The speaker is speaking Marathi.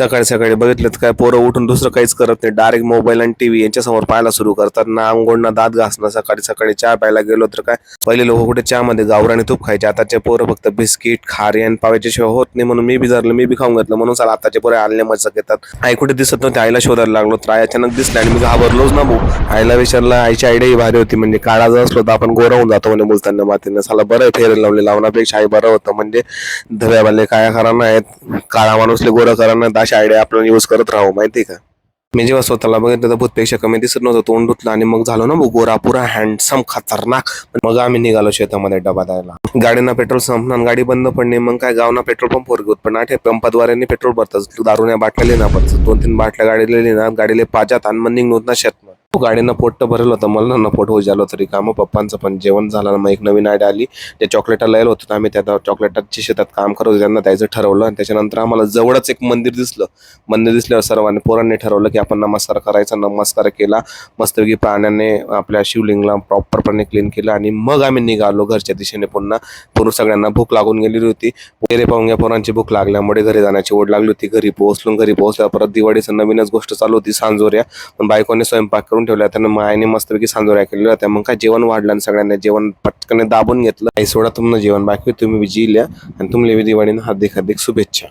सकाळी सकाळी बघितलं तर काय पोरं उठून दुसरं काहीच करत नाही. डायरेक्ट मोबाईल आणि टीव्ही यांच्यासमोर पाहायला सुरू करतात. ना अंघोळ ना दात घासणं सकाळी सकाळी चहा प्यायला गेलो तर काय? पहिले लोक कुठे चहामध्ये गावराने तूप खायचे. आताचे पोरं फक्त बिस्किट खारी आणि पाव्याच्या शिवाय होत नाही म्हणून मी बी धरलं मी बी खाऊन घेतलं म्हणून चला आताचे पोरे आणले मजा घेतात. आई कुठे दिसत नव्हते? आईला शोधायला लागलो तर आई अचानक दिसले आणि मी घाबरलोच ना भाऊ. आईला विचारला आईची आयडिया ही भारी होती म्हणजे काळा जर असलो तर आपण गोरा होऊन जातो म्हणे बोलताना मातीने. साला बरं आहे फेर लावले. लावण्यापेक्षा आई बरं होतं. म्हणजे धव्यावाले काय खरा आहेत? काळा माणूसले गोरा करा नाहीत आयडिया आपण यूज करत राहू माहिती का? मी जेव्हा स्वतःला बघितलं तर भूतपेक्षा कमी दिसत नव्हतं तोंड धुतलं आणि मग झालो ना गोरा पुरा हँडसम खतरनाक. मग आम्ही निघालो शेतामध्ये डबा द्यायला. गाडीना पेट्रोल संपणार गाडी बंद पडणे मग काय गावना पेट्रोल पंप वर पण आठे पंपाद्वारे पेट्रोल भरतात. दारूने बाटल्या ना भरतात दोन तीन बाटल्या गाडीला लिहिणार गाडीला पाजात आणि मग निघणं ना शेत गाडीनं पोट भरलं होतं. मला ना पोट हो झालं तरी काम पप्पांचं पण जेवण झालं ना मग एक नवीन आयडिया आली. त्या चॉकलेटा लायला होतं. आम्ही त्या चॉकलेटाची शेतात काम करत होतो. त्यांना द्यायचं ठरवलं आणि त्याच्यानंतर आम्हाला जवळच एक मंदिर दिसलं. मंदिर दिसल्यावर सर्वांनी पोरांनी ठरवलं की आपण नमस्कार करायचा. नमस्कार केला. मस्तपैकी पाण्याने आपल्या शिवलिंगला प्रॉपरपणे क्लीन केलं आणि मग आम्ही निघालो घरच्या दिशेने पुन्हा. पूर्ण सगळ्यांना भूक लागून गेलेली होती. गेले पाहून घ्या पोरांची भूक लागल्यामुळे घरी जाण्याची ओढ लागली होती. घरी पोहोचलो घरी पोहोचल्यावर परत दिवाळीचं नवीनच गोष्ट चालू होती. सांजोऱ्या. पण बायकोने स्वयंपाक करून ठेवल्या त्यानं मायाने मस्तपैकी सांजोऱ्या केलेल्या होत्या. मग काय जेवण वाढलं आणि सगळ्यांना जेवण पटकन दाबून घेतलं. आई सोडा तुम्हाला जेवण बाकी तुम्ही जी आणि तुम्हाला दिवाळीनं हार्दिक हार्दिक शुभेच्छा.